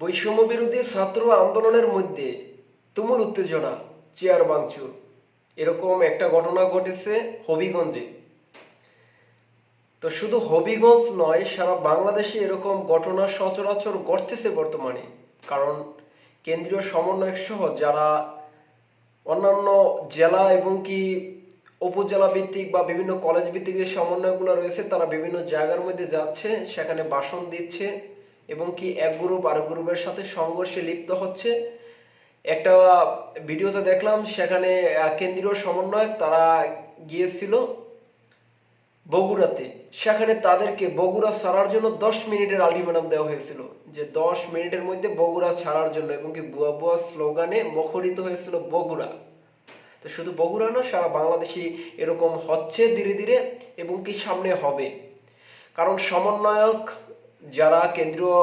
বৈষম্য বিরোধী ছাত্র আন্দোলনের মধ্যে তুমুল উত্তেজনা, চেয়ার ভাঙচুর। এরকম একটা ঘটনা ঘটেছে হবিগঞ্জে। তো শুধু হবিগঞ্জ নয়, সারা বাংলাদেশে এরকম ঘটনা সচরাচর ঘটতেছে বর্তমানে। কারণ কেন্দ্রীয় সমন্বয়ক সহ যারা অন্যান্য জেলা এবং কি উপজেলা ভিত্তিক বা বিভিন্ন কলেজ ভিত্তিক যে সমন্বয়গুলো রয়েছে, তারা বিভিন্ন জায়গার মধ্যে যাচ্ছে, সেখানে ভাষণ দিচ্ছে। এবং কি এক গ্রুপ আরেক গ্রুপের সাথে সংঘর্ষে লিপ্ত হচ্ছে। একটা ভিডিওতে দেখলাম, সেখানে কেন্দ্রীয় সমন্বয়ক তারা গিয়েছিল বগুড়াতে। সেখানে তাদেরকে বগুড়া ছাড়ার জন্য দশ মিনিটের আলটিমেটাম দেওয়া হয়েছিল, যে দশ মিনিটের মধ্যে বগুড়া ছাড়ার জন্য এবং কি বুয়া বুয়া স্লোগানে মুখরিত হয়েছিল বগুড়া। তো শুধু বগুড়া না সারা বাংলাদেশে এরকম হচ্ছে ধীরে ধীরে এবং কি সামনে হবে। কারণ সমন্বয়ক যারা কেন্দ্রীয়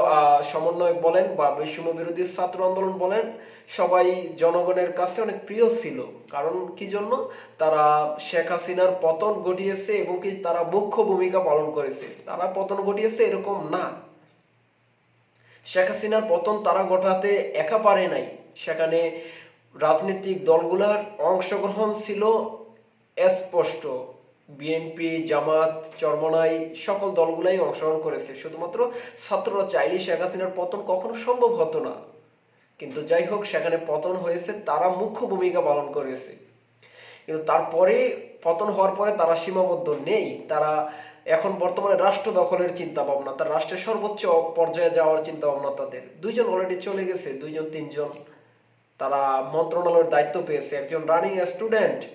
সমন্বয়ক বলেন বা বৈষম্য বিরোধী ছাত্র আন্দোলন বলেন, সবাই জনগণের কাছে অনেক প্রিয় ছিল। কারণ কি জন্য? তারা শেখ হাসিনার পতন ঘটিয়েছে এবং কি তারা মুখ্য ভূমিকা পালন করেছে। তারা পতন ঘটিয়েছে এরকম না। শেখ হাসিনার পতন তারা ঘটাতে একা পারে নাই। সেখানে রাজনৈতিক দলগুলোর অংশগ্রহণ ছিল স্পষ্ট বিএনপি, জামাত, চরমনাই সকল দলগুলাই অংশগ্রহণ করেছে। শুধুমাত্র ছাত্ররা চাইলে শেখ হাসিনার পতন কখনো সম্ভব হতো না। কিন্তু যাই হোক, সেখানে পতন হয়েছে, তারা মুখ্য ভূমিকা পালন করেছে। কিন্তু তারপরে পতন হওয়ার পরে তারা সীমাবদ্ধ নেই। তারা এখন বর্তমানে রাষ্ট্র দখলের চিন্তা ভাবনা, তার রাষ্ট্রের সর্বোচ্চ পর্যায়ে যাওয়ার চিন্তা ভাবনা তাদের। দুইজন অলরেডি চলে গেছে, দুইজন, তিনজন। তারা মন্ত্রণালয়ের দায়িত্ব পেয়েছে। একজন রানিং স্টুডেন্ট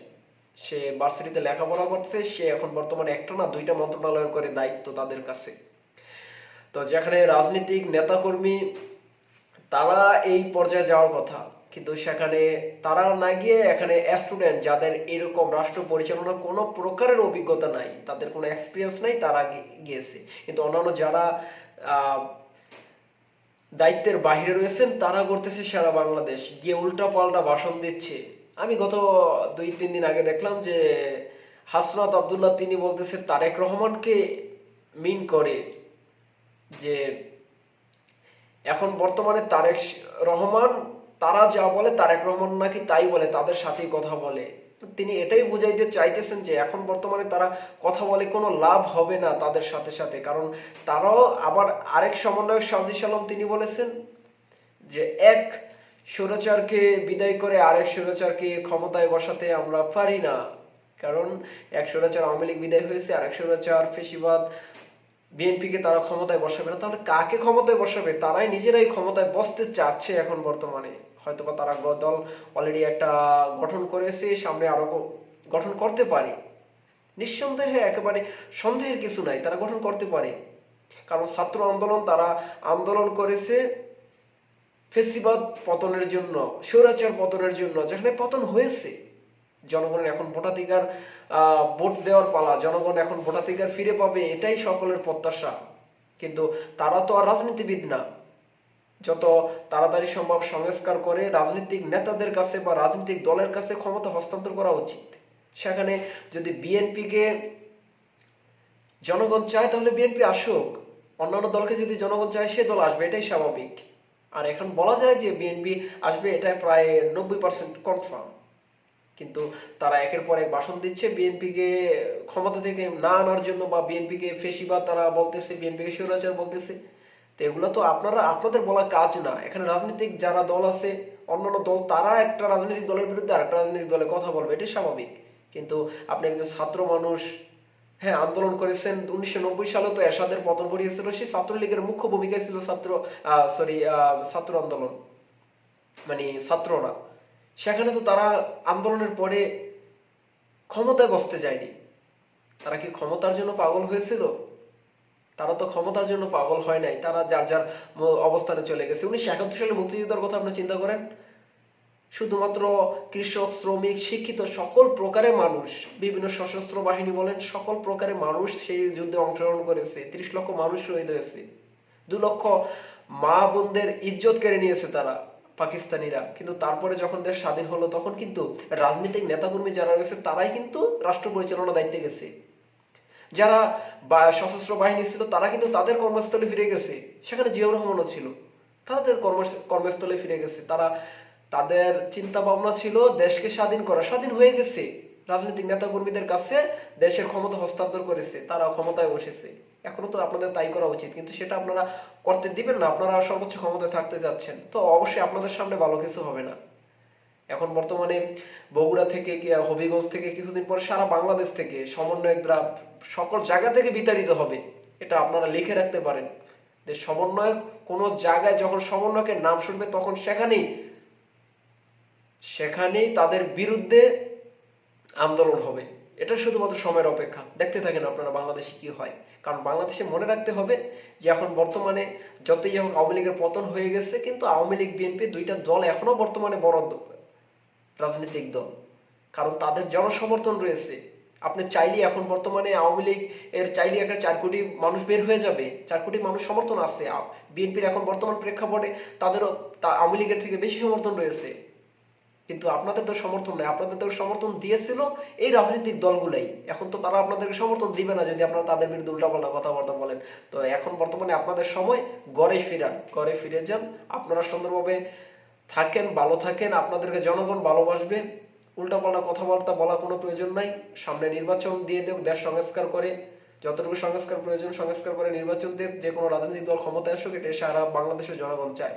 সে ভার্সিটিতে লেখাপড়া করতে সে এখন বর্তমানে একটা না দুইটা মন্ত্রণালয়ের করে দায়িত্ব তাদের কাছে। তো যেখানে রাজনৈতিক নেতাকর্মী, তারা এই পর্যায়ে যাওয়ার কথা। কিন্তু সেখানে তারা না গিয়ে এখানে স্টুডেন্ট যাদের এরকম রাষ্ট্র পরিচালনার কোনো প্রকারের অভিজ্ঞতা নাই, তাদের কোনো এক্সপিরিয়েন্স নাই, তারা গিয়েছে। কিন্তু অন্যান্য যারা দায়িত্বের বাইরে রয়েছেন, তারা করতেছে সারা বাংলাদেশ। গিয়ে উল্টা পাল্টা ভাষণ দিচ্ছে। আমি গত দুই, তিন দিন আগে দেখলাম যে হাসনাত আব্দুল্লাহ তিনি বলতেছে তারেক রহমানকে মিন করে যে এখন বর্তমানে তারেক রহমান তারা যা বলে তারেক রহমান নাকি তাই বলে, তাদের সাথেই কথা বলে। তিনি এটাই বুঝাইতে চাইতেছেন যে এখন বর্তমানে তারা কথা বলে কোনো লাভ হবে না তাদের সাথে সাথে। কারণ তারাও আবার আরেক সমন্বয়ক সাউদি আলম তিনি বলেছেন যে এক স্বৈরাচারকে বিদায় করে আরেক স্বৈরাচারকে ক্ষমতায় বসাতে আমরা পারি না। কারণ এক স্বৈরাচার আওয়ামী লীগ বিদায় হয়েছে, আরেক স্বৈরাচার ফেসিবাদ, বিএনপিকে তারা ক্ষমতায় বসাবে না। তাহলে কাকে ক্ষমতায় বসাবে? তারাই নিজেরাই ক্ষমতায় বসতে চাচ্ছে এখন বর্তমানে। হয়তোবা তারা দল অলরেডি একটা গঠন করেছে, সামনে আরও গঠন করতে পারে। নিঃসন্দেহে একেবারে সন্দেহের কিছু নাই, তারা গঠন করতে পারে। কারণ ছাত্র আন্দোলন তারা আন্দোলন করেছে ফেসিবাদ পতনের জন্য, স্বৈরাচার পতনের জন্য যেখানে পতন হয়েছে। জনগণের এখন ভোটাধিকার ভোট দেওয়ার পালা, জনগণ এখন ভোটাধিকার ফিরে পাবে, এটাই সকলের প্রত্যাশা। কিন্তু তারা তো আর রাজনীতিবিদ না। যত তাড়াতাড়ি সম্ভব সংস্কার করে রাজনৈতিক নেতাদের কাছে বা রাজনৈতিক দলের কাছে ক্ষমতা হস্তান্তর করা উচিত। সেখানে যদি বিএনপিকে জনগণ চায়, তাহলে বিএনপি আসুক। অন্যান্য দলকে যদি জনগণ চায়, সে দল আসবে, এটাই স্বাভাবিক। আর এখন বলা যায় যে বিএনপি আসবে এটা প্রায় নব্বই পার্সেন্ট কনফার্ম কিন্তু তারা একের পর এক ভাষণ দিচ্ছে বিএনপিকে ক্ষমতা থেকে না আনার জন্য বা বিএনপিকে ফেসিবাদ তারা বলতেছে বিএনপিকে স্বৈরাচার বলতেছে। তো এগুলো তো আপনারা, আপনাদের বলা কাজ না। এখানে রাজনৈতিক যারা দল আছে, অন্যান্য দল, তারা একটা রাজনৈতিক দলের বিরুদ্ধে আরেকটা রাজনৈতিক দলে কথা বলবে, এটাই স্বাভাবিক। কিন্তু আপনি একজন ছাত্র মানুষ হ্যাঁ আন্দোলন করেছেন। উনিশশো নব্বই সালে তো এরশাদের পতন ঘটিয়েছিল। সেই ছাত্রলীগের মুখ্য ভূমিকায় ছিল ছাত্র সরি ছাত্র আন্দোলন। মানে ছাত্ররা। সেখানে তো তারা আন্দোলনের পরে ক্ষমতায় বসতে যায়নি। তারা কি ক্ষমতার জন্য পাগল হয়েছিল? তারা তো ক্ষমতার জন্য পাগল হয় নাই। তারা যার যার অবস্থানে চলে গেছে। উনিশশো একাত্তর সালে মুক্তিযুদ্ধের কথা আপনি চিন্তা করেন? শুধুমাত্র কৃষক, শ্রমিক, শিক্ষিত সকল প্রকারের মানুষ, বিভিন্ন সশস্ত্র বাহিনী বলেন, সকল প্রকারের মানুষ সেই যুদ্ধে অংশগ্রহণ করেছে। ত্রিশ লক্ষ মানুষ শহীদ হয়েছে। দু লক্ষ মা বোনদের ইজ্জত কেড়ে নিয়েছে তারা, পাকিস্তানিরা। কিন্তু তারপরে যখন দেশ স্বাধীন হলো, তখন কিন্তু রাজনৈতিক নেতাকর্মী যারা রয়েছে, তারাই কিন্তু রাষ্ট্র পরিচালনা দায়িত্বে গেছে। যারা সশস্ত্র বাহিনী ছিল, তারা কিন্তু তাদের কর্মস্থলে ফিরে গেছে। সেখানে জিয়াউর রহমানও ছিল। তাদের কর্ম কর্মস্থলে ফিরে গেছে। তারা তাদের চিন্তা ভাবনা ছিল দেশকে স্বাধীন করা। স্বাধীন হয়ে গেছে। রাজনৈতিক নেতা কর্মীদের কাছে দেশের ক্ষমতা হস্তান্তর করেছে তারা ক্ষমতায় বসেছে। এখনও তো আপনাদের তাই করা উচিত, কিন্তু সেটা আপনারা করতে দিবেন না, আপনারা সর্বোচ্চ ক্ষমতায় থাকতে যাচ্ছেন। তো অবশ্যই আপনাদের সামনে ভালো কিছু হবে না। এখন বর্তমানে বগুড়া থেকে হবিগঞ্জ থেকে কিছুদিন পরে সারা বাংলাদেশ থেকে সমন্বয়করা সকল জায়গা থেকে বিতাড়িত হবে, এটা আপনারা লিখে রাখতে পারেন। যে সমন্বয়ক কোন জায়গায় যখন সমন্বয়কের নাম শুনবে, তখন সেখানেই সেখানেই তাদের বিরুদ্ধে আন্দোলন হবে। এটা শুধুমাত্র সময়ের অপেক্ষা। দেখতে থাকেন আপনারা বাংলাদেশে কি হয়। কারণ বাংলাদেশে মনে রাখতে হবে যে এখন বর্তমানে যতই হোক আওয়ামী লীগের পতন হয়ে গেছে, কিন্তু আওয়ামী লীগ, বিএনপি দুইটা দল এখনও বর্তমানে বড় রাজনৈতিক দল। কারণ তাদের জনসমর্থন রয়েছে। আপনি চাইলে এখন বর্তমানে আওয়ামী লীগ এর চাইলে একটা চার কোটি মানুষ বের হয়ে যাবে। চার কোটি মানুষ সমর্থন আছে। বিএনপির এখন বর্তমান প্রেক্ষাপটে তাদেরও আওয়ামী লীগের থেকে বেশি সমর্থন রয়েছে। কিন্তু আপনাদের তো সমর্থন নেই। আপনাদের তো সমর্থন দিয়েছিল এই রাজনৈতিক দলগুলাই। এখন তো তারা আপনাদেরকে সমর্থন দিবে না যদি আপনারা তাদের বিরুদ্ধে উল্টাপাল্টা কথাবার্তা বলেন। তো এখন বর্তমানে আপনাদের সময় গড়ে ফিরান। গড়ে ফিরে যান। আপনারা সুন্দরভাবে থাকেন, ভালো থাকেন। আপনাদেরকে জনগণ ভালোবাসবে। উল্টাপাল্টা কথাবার্তা বলা কোনো প্রয়োজন নাই। সামনে নির্বাচন দিয়ে দেব দেশ সংস্কার করে। যতটুকু সংস্কার প্রয়োজন, সংস্কার করে নির্বাচন দেব যে কোনো রাজনৈতিক দল ক্ষমতায় আসুক, এটা সারা বাংলাদেশের জনগণ চায়।